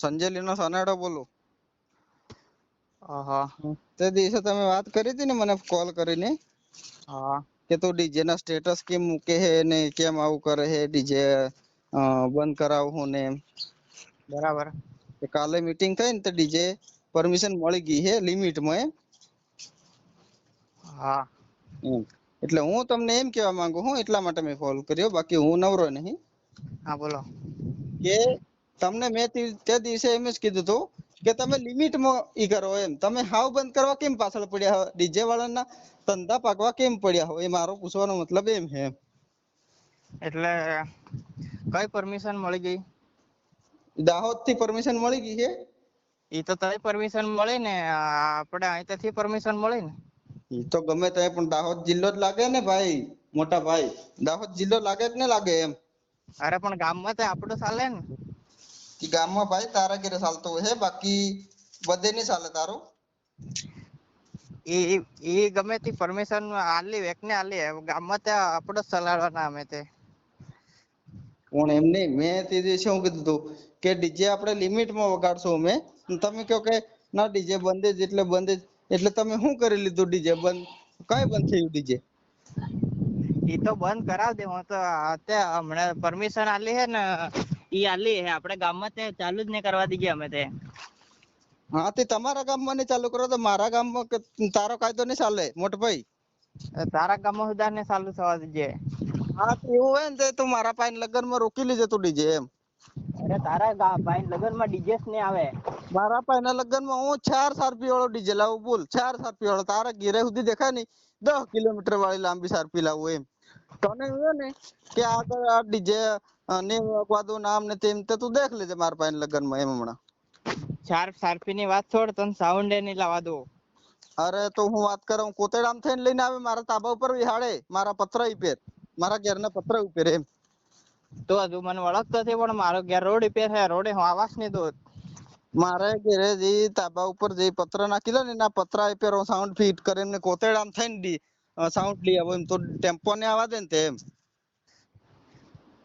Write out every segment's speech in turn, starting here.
સંજેલીનો સનાડો બોલું. તે દિવસે તમે વાત કરી હતી ને મને કોલ કરીને હા. કે તું ડીજે ના સ્ટેટસ કેમ મૂકે હે ને કેમ આવું કરે હે ડીજે બંધ કરાવું હું ને બરાબર. કે કાલે મીટિંગ થઈ ને તો ડીજે પરમિશન મળી ગઈ હે લિમિટમાં એમ. હા. એટલે હું તમને એમ કહેવા માંગુ હું એટલા માટે મેં કોલ કર્યો બાકી હું નવરો નહીં. હા બોલો. કે તમને મેં તે- દિવસે એમ જ કીધું હતું કે તમે લિમિટમાં ઈ કરો એમ. તમે હાવ બંધ કરવા કેમ પાછળ પડ્યા હો? ડીજે વાળાના ધંધા પાકવા કેમ પડ્યા હો? એ મારો પૂછવાનો મતલબ એમ છે. એટલે કઈ પરમિશન મળી ગઈ? દાહોદથી પરમિશન મળી ગઈ છે? ઈ તો તઈ પરમિશન મળી ને આપણે અહીંથી પરમિશન મળી ને. ઈ તો ગમે તે પણ દાહોદ જિલ્લો જ લાગે ને ભાઈ મોટા ભાઈ. દાહોદ જિલ્લો લાગે કે ને લાગે એમ? અરે પણ ગામમાં તો આપણો ચાલે ને. ઈ ગામમાં ભાઈ તારા ઘરે ચાલતો હોય બાકી બધે નહીં ચાલે તારું એ ઈ ગમે તે પરમિશન આલી વેકને આલી ગામમાં તો આપણું ચલાડવાના અમે તે પણ એમ નહીં મેં તે દિવસે શું કીધું હતું કે ડીજે આપણે લિમિટમાં વગાડશું અમે તમે કહો કે ના ડીજે બંધ જ એટલે બંધ જ એટલે તમે શું કરી લીધું ડીજે બંધ કઈ બંધ થયું ડીજે એ તો બંધ કરાવ દે હું તો અત્યારે હમણાં પરમિશન આલી હે ને ઈ આલી હે આપણે ગામમાં તે ચાલુ જ ને કરવા દીધી અમે તે. હા તે તમારા ગામમાં ને ચાલુ કરો તો મારા ગામમાં તારો કાયદો નહીં ચાલે મોટા ભાઈ તારા ગામમાં સુધાર ને ચાલુ થવા દીજે. હા તો એવું હોય ને તો મારા પાઈન લગનમાં રોકી લેજે તું ડીજે એમ. અરે તારા પાઈન લગનમાં ડીજે ને આવે. મારા પાઈના લગનમાં હું ચાર સારપી વાળો ડીજે લાવું બોલ ચાર સારપી વાળો તારા ઘેરે સુધી દેખાય નહીં દસ કિલોમીટર વાળી લાંબી સારપી લાવું એમ. તને હે ને કે આગળ આ ડીજે ને વાગવા નામ ને તેમ તે તું દેખ લેજે મારા પાસે લગ્નમાં એમ હમણાં. શાર્પ શાર્પી ની વાત છોડ તને સાઉન્ડ એ નહીં લાવા દો અરે તો હું વાત કરું કોતેડામ થઈને લઈને આવે મારા તાબા ઉપર વિહાડે મારા પત્ર ઉપર મારા ઘરના પત્ર ઉપર એમ. તો હજુ મને ઓળખતો નથી પણ મારો ઘેર રોડ ઉપર છે રોડે હું આવાસ નહીં દો મારે ઘરે જે તાબા ઉપર જે પત્ર નાખેલો ને એના પત્ર ઉપર હું સાઉન્ડ ફિટ કરીને કોતેડામ થઈને ડી સાઉન્ડ લઈ આવું એમ તો ટેમ્પો ને આવા દે ને તે એમ.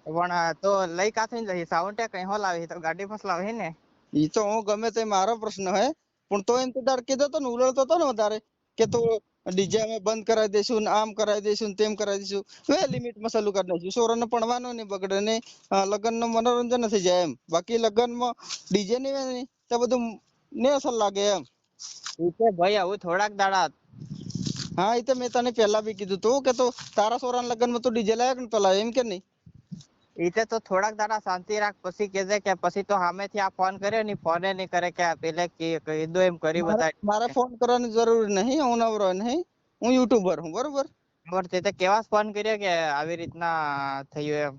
પણ તો લઈ કાથી જઈ સાઉન્ડ એ કઈ હો આવી તો ગાડી માં લાવી ને? ઈ તો હું ગમે તે મારો પ્રશ્ન હે પણ તો એમ તો તાર કીધો તો ને ઉલળતો તો ને વધારે કે તું ડીજે અમે બંધ કરાવી દઈશું ને આમ કરાવી દઈશું ને તેમ કરાવી દઈશું. વે લિમિટમાં ચાલુ કરી દઈશું છોરાને ભણવાનું નહીં બગડે ને લગ્નનું મનોરંજન થઈ જાય એમ. બાકી લગ્નમાં ડીજે ની ને તો બધું ને અસર લાગે એમ. ઈ ભાઈ આવું થોડાક દાડા હા એ તો મેં તને પહેલા બી કીધું તું કે તો તારા છોરાના લગ્નમાં તું ડીજે લાયક ને પેલા એમ કે નહીં? એટલે તો થોડાક દાડા શાંતિ રાખ પછી કેજે કે પછી તો સામેથી આ ફોન કર્યો ને ફોને નહીં કરે કે પેલે કી- કીધું એમ કરી મારે મારે ફોન કરવાની જરૂર નહીં હું નવરો નહીં હું યુટ્યુબર હું બરોબર? બરોબર તે તો કેવા ફોન કર્યો કે આવી રીતના થયું એમ?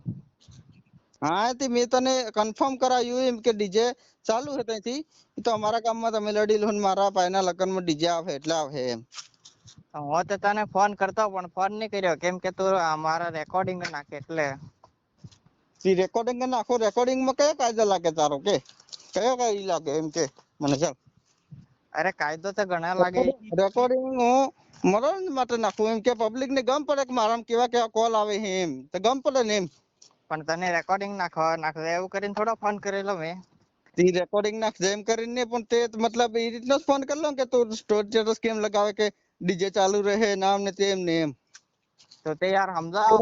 હા તે મેં તને કન્ફર્મ કરાવ્યું એમ કે ડીજે ચાલુ છે ત્યાંથી. તો અમારા ગામમાં તમે લડી લો ને મારા ભાઈના લગ્નમાં ડીજે આવે એટલે આવે એમ. હું તો તને ફોન કરતો પણ ફોન નહીં કર્યો. કેમ કે તું મારા રેકોર્ડિંગ નાખે એટલે. તી રેકોર્ડિંગ નાખો રેકોર્ડિંગમાં કયો કાયદો લાગે તારો? કે કયો કાયદો લાગે એમ કે? મને ચાલ અરે કાયદો તો ઘણા લાગે. રેકોર્ડિંગ હું મરણ માટે નાખું. એમ કે પબ્લિક ને ગમ પડે કે મારા કેવા કેવા કોલ આવે છે એમ. તો ગમ પડે ને એમ. પણ તને રેકોર્ડિંગ નાખવા નાખે. એવું કરીને થોડો ફોન કરેલો મેં. તી રેકોર્ડિંગ નાખ જેમ કરીને પણ તે મતલબ એ રીતનો ફોન કરલો કે તું સ્ટોર સ્ટેટસ કેમ લગાવે કે ડીજે ચાલુ રહે નામ ને તેમ ને એમ. તો તે યાર સમજાવો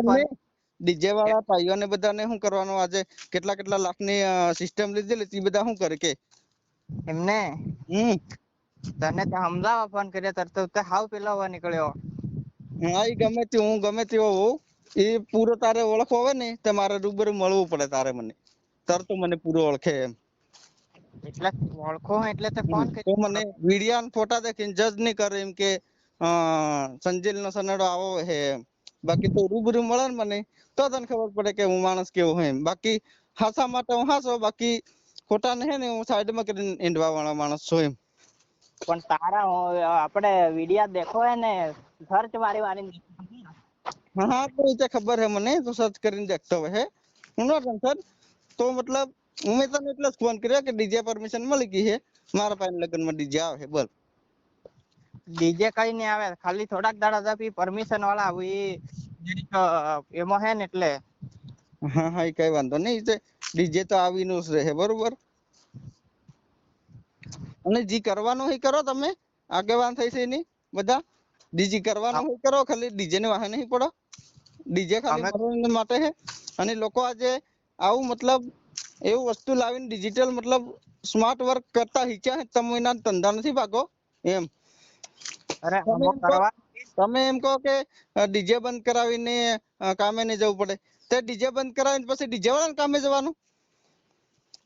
ડીજે વાળા ભાઈઓને બધાને શું કરવાનું? આજે કેટલા કેટલા લાખની સિસ્ટમ લીધેલી તે બધા શું કરે કે? એમને? હમ. તને તો સમજાવવા ફોન કર્યો તર તો તે હાવ પેલા હોવા નીકળ્યો. હા ઈ ગમે તે હું ગમે તેવો હોઉં. એ પૂરો તારે ઓળખ હોય ને તો મારે રૂબરૂ મળવું પડે તારે મને. તર તો મને પૂરો ઓળખે એમ. એટલે ઓળખો એટલે તે ફોન કર્યો. મને વિડિયા ફોટા દેખીને જજ નહીં કરે એમ કે સંજેલ નો સનેડો આવો હે. બાકી તો રૂબરૂ મળે ને મને તો તને ખબર પડે કે હું માણસ કેવો હોય બાકી હાસા માટે હું હાસો બાકી ખોટા ને હે ને હું સાઈડમાં કરીને ઈંડવા વાળા માણસ છું એમ. પણ તારા હું- આપણે વિડિયા દેખો હે ને સર્ચ મારી મારી હા? હા તો એ ખબર હે મને તો સર્ચ કરીને દેખતો હોય હે. હું નો સર તો મતલબ હું મેં તને એટલે જ ફોન કર્યો કે ડીજે પરમિશન મળી ગઈ છે મારા પાસે લગ્નમાં ડીજે આવે બોલ. ડીજે કઈ નહીં આવે ખાલી થોડાક દાડા જપી પરમિશન વાળા આવે એમાં હે ને એટલે. હા હા એ કઈ વાંધો નહીં ડીજે તો આવીનું જ રહે બરોબર? અને જી કરવાનું હોય કરો તમે આગેવાન થઈ છે ની બધા? ડીજે કરવાનું હોય કરો ખાલી ડીજે ને વાહે નહીં પડો. ડીજે ખાલી માટે છે અને લોકો આજે આવું મતલબ એવું વસ્તુ લાવીને ડિજિટલ મતલબ સ્માર્ટ વર્ક કરતા હિચ્યા તમે એના ધંધા નથી ભાગો એમ. અરે તમે એમ કહો- કરવા તમે એમ કહો કે ડીજે બંધ કરાવીને કામે નહીં જવું પડે. તે ડીજે બંધ કરાવીને પછી ડીજે વાળાને કામે જવાનું?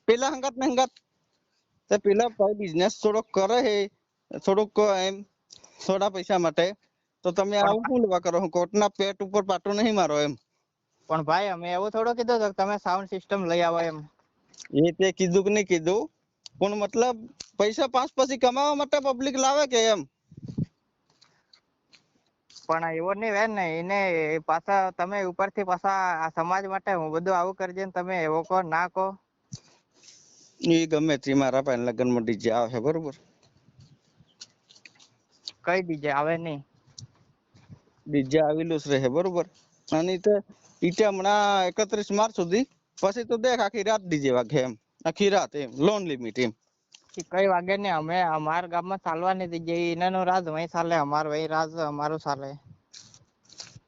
પેલા હંગાત ને હંગાત. તે પેલા ભાઈ બિઝનેસ થોડોક કરે હે થોડુંક એમ થોડા પૈસા માટે. તો તમે આવું શું લેવા કરો? કોર્ટના પેટ ઉપર પાટો નહીં મારો એમ. પણ ભાઈ અમે એવું થોડો કીધું કે તમે સાઉન્ડ સિસ્ટમ લઈ આવો એમ. એ તે કીધું કે નહીં કીધું? પણ મતલબ પૈસા પાંચ પછી કમાવા માટે પબ્લિક લાવે કે એમ? પણ એવો નહીં બેન ને એને પાછા તમે ઉપરથી પાછા આ સમાજ માટે હું બધું આવું કરજે ને તમે એવો કહો ના કહો. એ ગમે તે મારા પાસે લગ્નમાં ડીજે આવે બરોબર? કઈ ડીજે આવે નહીં? ડીજે આવેલું જ રહે બરોબર? અને તે ઈટે હમણાં એકત્રીસ માર્ચ સુધી પછી તો દેખ આખી રાત ડીજે વાગે એમ આખી રાત એમ લોન લિમિટ એમ. કે કઈ વાગે ને અમે અમારા ગામમાં ચાલવાની દીજે એનાનો રાજ વહી ચાલે અમારું વહી રાજ અમારું ચાલે.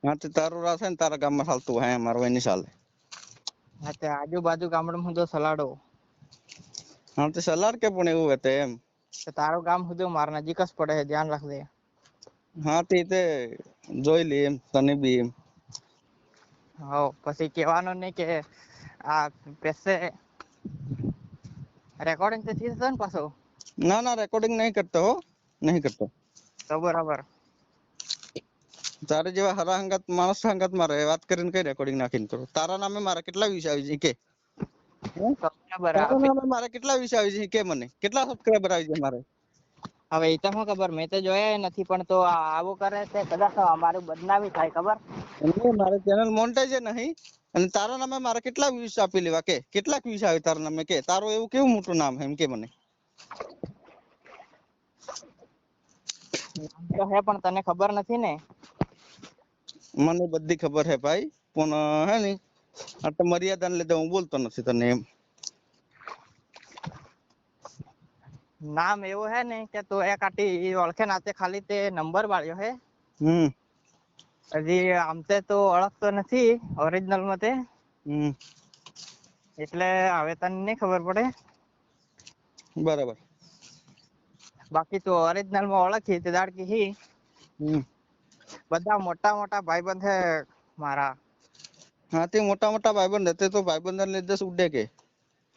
હા તે તારું રાજ છે ને તારા ગામમાં ચાલતું હે અમારું વહી નહીં ચાલે. હા તે આજુબાજુ ગામડામાં હું તો સલાડો. હા તે સલાડ કે પણ એવું હતું એમ. તારું ગામ સુધી મારા નજીક જ પડે છે ધ્યાન રાખજે. હા તે તે જોઈ લે એમ તને બી એમ. હો પછી કહેવાનું નહીં કે આ પેસે રેકોર્ડિંગ તો થઈ જશે ને પાછો? ના ના રેકોર્ડિંગ નહીં કરતો હો. નહીં કરતો. તો બરાબર. તારે જેવા હરા હંગાત માણસ હંગાત મારે વાત કરીને કઈ રેકોર્ડિંગ નાખીને કરો? તારા નામે મારા કેટલા વિશે આવી છે? કે. મારે તારા નામે મારા કેટલા વિશે આવી છે? કે મને. કેટલા સબસ્ક્રાઇબર આવી છે મારે? હવે એ તો શું ખબર? મેં તો જોયા નથી પણ તો આવો કરે છે કદાચ અમારું બદનામી થાય ખબર? મારે ચેનલ મોનેટાઇઝ નહીં. અને તારા નામે મારે કેટલા વ્યૂઝ આપી લેવા? કે કેટલાક વ્યૂઝ આવે તારા નામે? કે તારું એવું કેવું મોટું નામ એમ કે મને. તો હે પણ તને ખબર નથી ને? મને બધી ખબર છે ભાઈ પણ હે ને આ તો મર્યાદાને લીધે હું બોલતો નથી તને એમ. નામ એવું હે ને કે તું એક આટી ઈ ઓળખે નાતે ખાલી તે નંબર વાળ્યો હે? હમ. હજી આમ તે તો ઓળખતો નથી ઓરિજિનલમાં તે. એટલે હવે તને નહીં ખબર પડે. બરાબર. બાકી તો ઓરિજિનલમાં ઓળખી તે દાડ કી બધા મોટા મોટા ભાઈબંધ હે મારા. હા તે મોટા મોટા ભાઈબંધ તે તો ભાઈબંધને ને દસ ઉડે કે.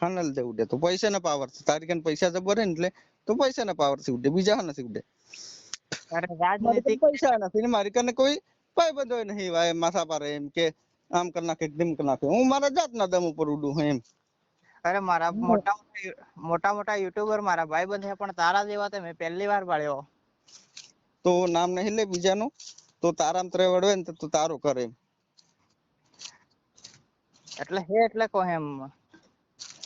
હાના લીધે ઉડે તો પૈસા ના પાવર છે તારી કન પૈસા જબર હે એટલે તો પૈસા ના પાવરથી ઉડે બીજા હા નથી ઉડે. અરે મારી રાજનીતિક પૈસા નથી મારી કને કોઈ ભાઈબંધો નહીં ભાઈ માથા પર એમ કે આમ કર નાખે તેમ કર નાખે. હું મારા જાતના દમ ઉપર ઉડું એમ. અરે મારા મોટા મોટા મોટા યુટ્યુબર મારા ભાઈબંધ છે પણ તારા જેવા તો મેં પહેલી વાર પાડ્યો. તો નામ નહીં લે બીજાનું? તો તારામ ત્રે વળવે ને તો તારું કરે એટલે હે એટલે કહો એમ.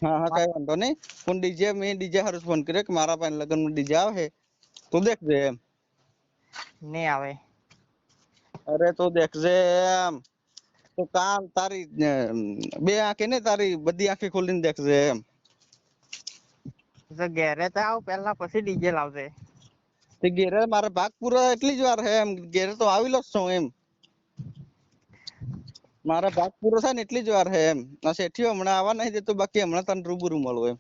હા હા કઈ વાંધો નહીં. પણ ડીજે મેં ડીજે હારું ફોન કર્યો કે મારા પાસે લગ્ન ડીજે આવે. તો દેખજે એમ. નહીં આવે. અરે તો દેખજે એમ. તો કામ તારી બે આંખે ને તારી બધી આંખે ખોલીને દેખજે એમ. તો ઘેરે તો આવ પહેલા પછી ડીજે લાવજે. તે ઘેરે મારે ભાગ પૂરો એટલી જ વાર હે એમ. ઘેરે તો આવેલો જ છું એમ. મારા ભાગ પૂરો થાય ને એટલી જ વાર હે એમ. આ શેઠિયો હમણાં આવવા નહીં દેતો બાકી હમણાં તને રૂબરૂ મળું એમ.